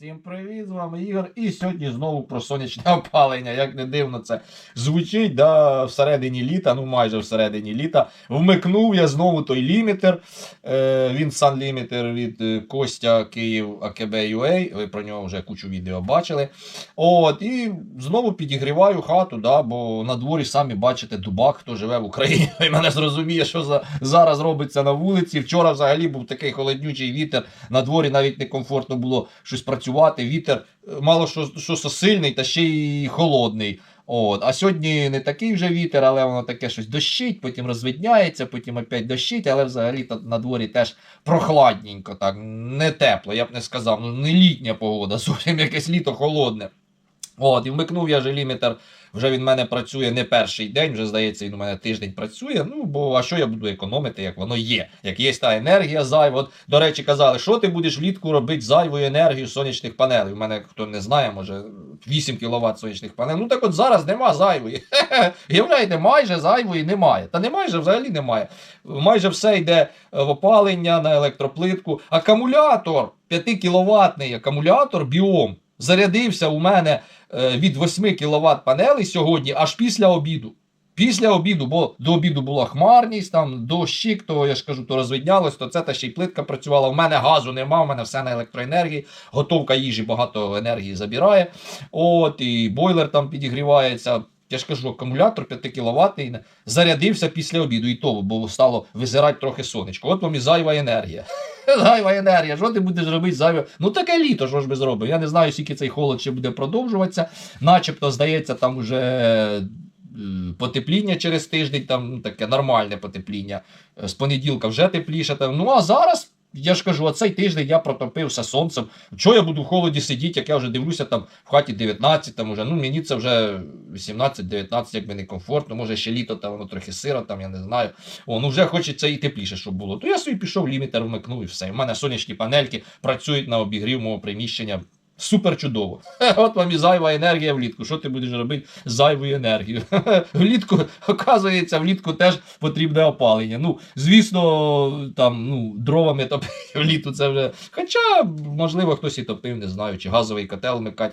Всім привіт, з вами Ігор. І сьогодні знову про сонячне опалення. Як не дивно це звучить, да, всередині літа, ну майже всередині літа. Вмикнув я знову той лімітер. Е, він Limiter від е, Костя Київ АКБ Ви про нього вже кучу відео бачили. От, і знову підігріваю хату, да, бо на дворі самі бачите дубак, хто живе в Україні. І мене зрозуміє, що за, зараз робиться на вулиці. Вчора взагалі був такий холоднючий вітер. На дворі навіть некомфортно було щось працювати. Вітер е, мало що, що сильний, та ще й холодний. От. А сьогодні не такий вже вітер, але воно таке щось дощить, потім розвидняється, потім опять дощить, але взагалі на дворі теж прохладненько, так, не тепло, я б не сказав. Ну, не літня погода, зовсім якесь літо холодне. От, і вмикнув я же лімітер, вже він в мене працює не перший день, вже здається, він у мене тиждень працює. Ну, бо а що я буду економити, як воно є? Як є та енергія зайва. От, до речі, казали, що ти будеш влітку робити зайвою енергію сонячних панелей. У мене, хто не знає, може 8 кВт сонячних панелей. Ну так от зараз нема зайвої. Уявляєте, майже зайвої немає. Та не майже взагалі немає. Майже все йде е, в опалення на електроплитку. Акумулятор 5 кВт акумулятор біом зарядився у мене е, від 8 кВт панелей сьогодні аж після обіду. Після обіду, бо до обіду була хмарність, там дощик, то я ж кажу, то розвиднялось, то це та ще й плитка працювала. У мене газу нема, у мене все на електроенергії. Готовка їжі багато енергії забирає. От, і бойлер там підігрівається. Я ж кажу, акумулятор 5 кВт зарядився після обіду, і то, бо стало визирати трохи сонечко. От вам і зайва енергія. Зайва енергія. Що ти будеш робити зайве? Ну таке літо, що ж би зробив. Я не знаю, скільки цей холод ще буде продовжуватися. Начебто, здається, там уже е, потепління через тиждень, там таке нормальне потепління. З понеділка вже тепліше. Там. Ну а зараз. Я ж кажу, оцей тиждень я протопився сонцем. Чого я буду в холоді сидіти, як я вже дивлюся там в хаті 19, там уже, ну мені це вже 18-19, якби не комфортно. Може ще літо там воно трохи сиро, там я не знаю. О, ну вже хочеться і тепліше, щоб було. То я собі пішов, лімітер вмикнув і все. У мене сонячні панельки працюють на обігрів мого приміщення. Супер чудово. От вам і зайва енергія влітку. Що ти будеш робити з зайвою енергією? Влітку, оказується, влітку теж потрібне опалення. Ну, звісно, там ну, дровами топити влітку це вже. Хоча, можливо, хтось і топив, не знаю, чи газовий котел вмикать.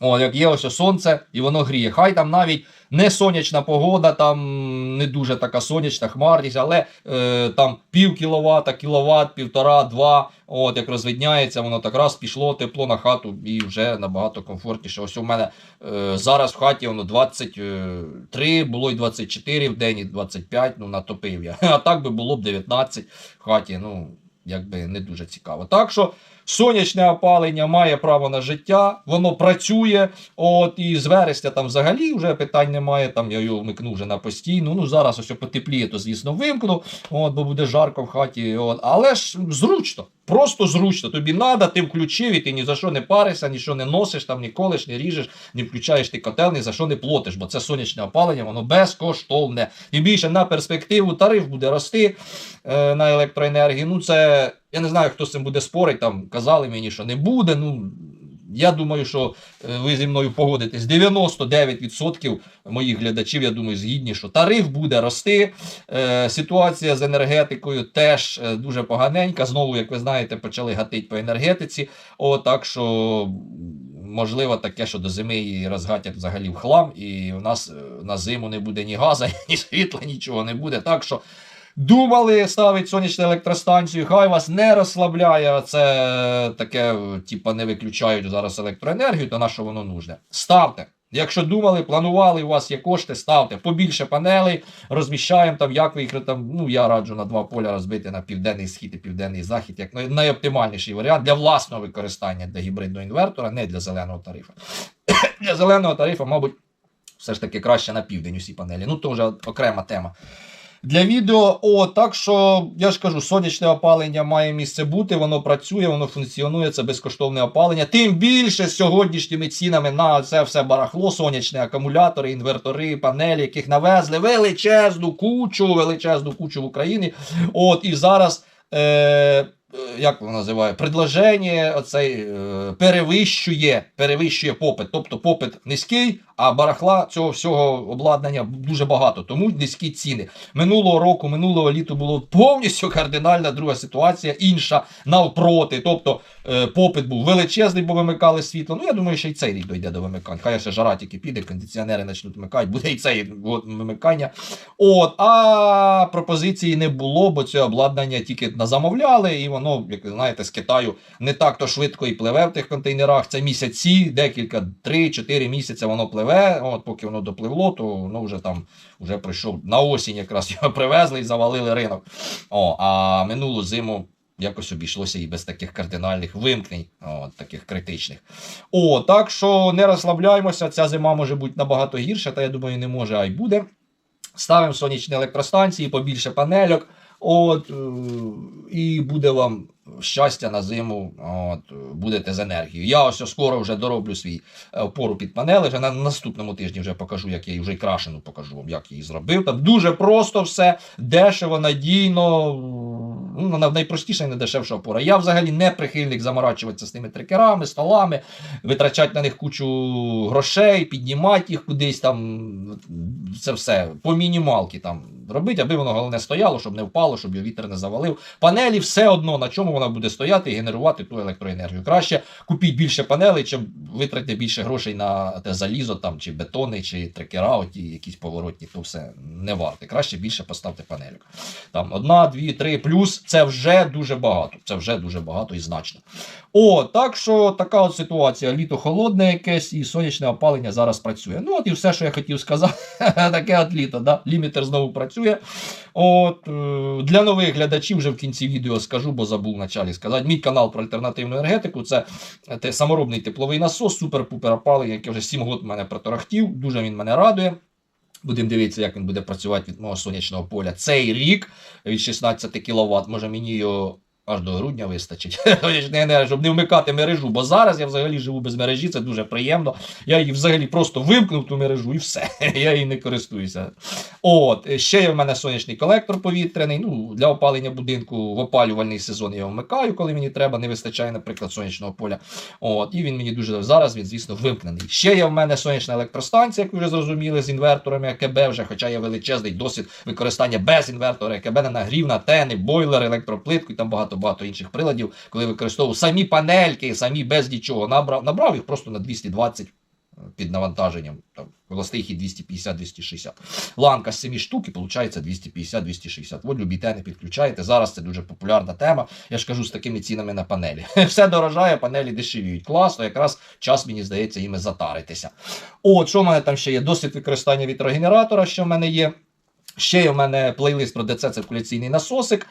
О, як є ось сонце, і воно гріє. Хай там навіть не сонячна погода, там не дуже така сонячна хмарність, але е, там пів кіловата, кіловат, півтора, два. От як розвидняється, воно так раз пішло тепло на хату і вже набагато комфортніше. Ось у мене е, зараз в хаті воно 23, було й 24 в день, і 25, ну натопив я. А так би було б 19 в хаті. Ну, якби не дуже цікаво. Так що. Сонячне опалення має право на життя, воно працює. От і з вересня там взагалі вже питань немає. Там я його вмикну вже на постійну. Ну зараз ось потепліє, то звісно вимкну. От, бо буде жарко в хаті. От. Але ж зручно, просто зручно. Тобі треба, ти включив і ти ні за що не паришся, нічого не носиш, там ні колиш, не ріжеш, не включаєш ти котел, ні за що не платиш, бо це сонячне опалення, воно безкоштовне. І більше на перспективу тариф буде рости е, на електроенергію. Ну це. Я не знаю, хто з цим буде спорити. Там казали мені, що не буде. Ну я думаю, що е, ви зі мною погодитесь. 99% моїх глядачів, я думаю, згідні, що тариф буде рости. Е, ситуація з енергетикою теж е, дуже поганенька. Знову, як ви знаєте, почали гатити по енергетиці. О, так що. Можливо, таке, що до зими її розгатять взагалі в хлам, і у нас е, на зиму не буде ні газу, ні світла, нічого не буде. Так що Думали ставити сонячну електростанцію, хай вас не розслабляє. Це таке, типа, не виключають зараз електроенергію, то на що воно нужне. Ставте. Якщо думали, планували, у вас є кошти, ставте побільше панелей, розміщаємо там, як ви їх там. Ну я раджу на два поля розбити на південний схід і південний захід, як найоптимальніший варіант для власного використання для гібридного інвертора, не для зеленого тарифу. для зеленого тарифу, мабуть, все ж таки краще на південь усі панелі. Ну, то вже окрема тема для відео. О, так що я ж кажу, сонячне опалення має місце бути, воно працює, воно функціонує, це безкоштовне опалення. Тим більше з сьогоднішніми цінами на це все барахло, сонячне акумулятори, інвертори, панелі, яких навезли величезну кучу, величезну кучу в Україні. От і зараз. Е- як воно називає, предложення оцей е, перевищує, перевищує попит. Тобто попит низький, а барахла цього всього обладнання дуже багато, тому низькі ціни. Минулого року, минулого літа було повністю кардинальна друга ситуація, інша навпроти. Тобто е, попит був величезний, бо вимикали світло. Ну я думаю, що і цей рік дойде до вимикань. Хай ще жара тільки піде, кондиціонери почнуть вимикати, буде і от, вимикання. От, а пропозиції не було, бо це обладнання тільки замовляли, і воно, як ви знаєте, з Китаю не так то швидко і пливе в тих контейнерах. Це місяці, декілька, 3-4 місяці воно пливе. От поки воно допливло, то воно вже там вже прийшов на осінь, якраз його привезли і завалили ринок. О, а минулу зиму. Якось обійшлося і без таких кардинальних вимкнень, от, таких критичних. О, так що не розслабляємося, ця зима може бути набагато гірша, та я думаю, не може, а й буде. Ставимо сонячні електростанції, побільше панельок. От, е, і буде вам щастя на зиму. От, будете з енергією. Я ось скоро вже дороблю свій е, опору під панели. Вже на наступному тижні вже покажу, як я її вже і крашену покажу вам, як я її зробив. Там дуже просто все, дешево, надійно. Ну, найпростіша і найдешевша опора. Я взагалі не прихильник заморачуватися з тими трекерами, столами, витрачати на них кучу грошей, піднімати їх кудись там. Це все по мінімалки там робити, аби воно головне стояло, щоб не впало, щоб його вітер не завалив. Панелі все одно на чому вона буде стояти і генерувати ту електроенергію. Краще купіть більше панелей, чим витратити більше грошей на те залізо там, чи бетони, чи трекера, оті якісь поворотні, то все не варте. Краще більше поставте панельок. Там одна, дві, три, плюс це вже дуже багато. Це вже дуже багато і значно. О, так що така от ситуація. Літо холодне якесь і сонячне опалення зараз працює. Ну, от і все, що я хотів сказати. Таке от літо, да? лімітер знову працює. От, е, для нових глядачів вже в кінці відео скажу, бо забув в началі сказати. Мій канал про альтернативну енергетику це саморобний тепловий насос, супер-пупер опалення, який вже 7 років мене проторохтів. Дуже він мене радує. Будемо дивитися, як він буде працювати від мого сонячного поля. Цей рік від 16 кВт. Може мені його аж до грудня вистачить, сонячної енергії, щоб не вмикати мережу. Бо зараз я взагалі живу без мережі, це дуже приємно. Я її взагалі просто вимкнув ту мережу і все. Я її не користуюся. От, ще є в мене сонячний колектор повітряний. Ну, для опалення будинку в опалювальний сезон я вмикаю, коли мені треба, не вистачає, наприклад, сонячного поля. От, і він мені дуже зараз, він, звісно, вимкнений. Ще є в мене сонячна електростанція, як ви вже зрозуміли, з інверторами АКБ, вже, хоча є величезний досвід використання без інвертора АКБ на нагрів, на тени, бойлер, електроплитку і там багато-багато інших приладів, коли використовував самі панельки, самі без нічого. Набрав, набрав їх просто на 220 під навантаженням. Там, властий 250-260. Ланка з 7 штук і виходить 250-260. От любі тени підключаєте. Зараз це дуже популярна тема. Я ж кажу з такими цінами на панелі. Все дорожає, панелі дешевіють. Класно, якраз час, мені здається, іми затаритися. От, що в мене там ще є? Досвід використання вітрогенератора, що в мене є. Ще є в мене плейлист про ДЦ циркуляційний насосик.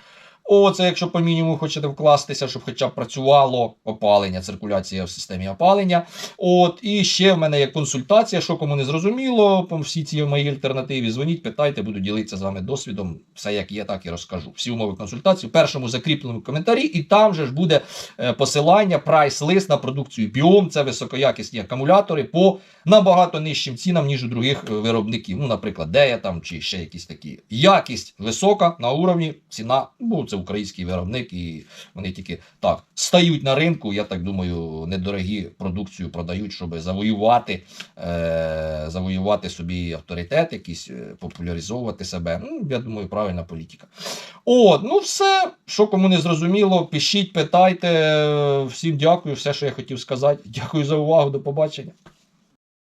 О, це якщо по мінімуму хочете вкластися, щоб хоча б працювало опалення, циркуляція в системі опалення. От, і ще в мене є консультація, що кому не зрозуміло, по всі ці мої альтернативі. Дзвоніть, питайте, буду ділитися з вами досвідом. Все як є, так і розкажу. Всі умови консультації в першому закріпленому коментарі, і там же ж буде е, посилання, прайс-лист на продукцію Біом. Це високоякісні акумулятори по набагато нижчим цінам, ніж у других е, виробників. Ну, наприклад, Дея там чи ще якісь такі. Якість висока на уровні, ціна, бо це український виробник, і вони тільки так стають на ринку. Я так думаю, недорогі продукцію продають, щоб завоювати, е, завоювати собі авторитет, якийсь е, популяризовувати себе. Ну, я думаю, правильна політика. От, ну все, що кому не зрозуміло, пишіть, питайте. Всім дякую, все, що я хотів сказати. Дякую за увагу, до побачення.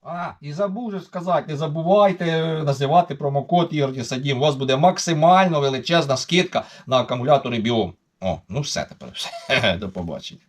А, і забув же сказати, не забувайте називати промокод Ігор Садім. У вас буде максимально величезна скидка на акумулятори Біом. О, ну все тепер все. До побачення.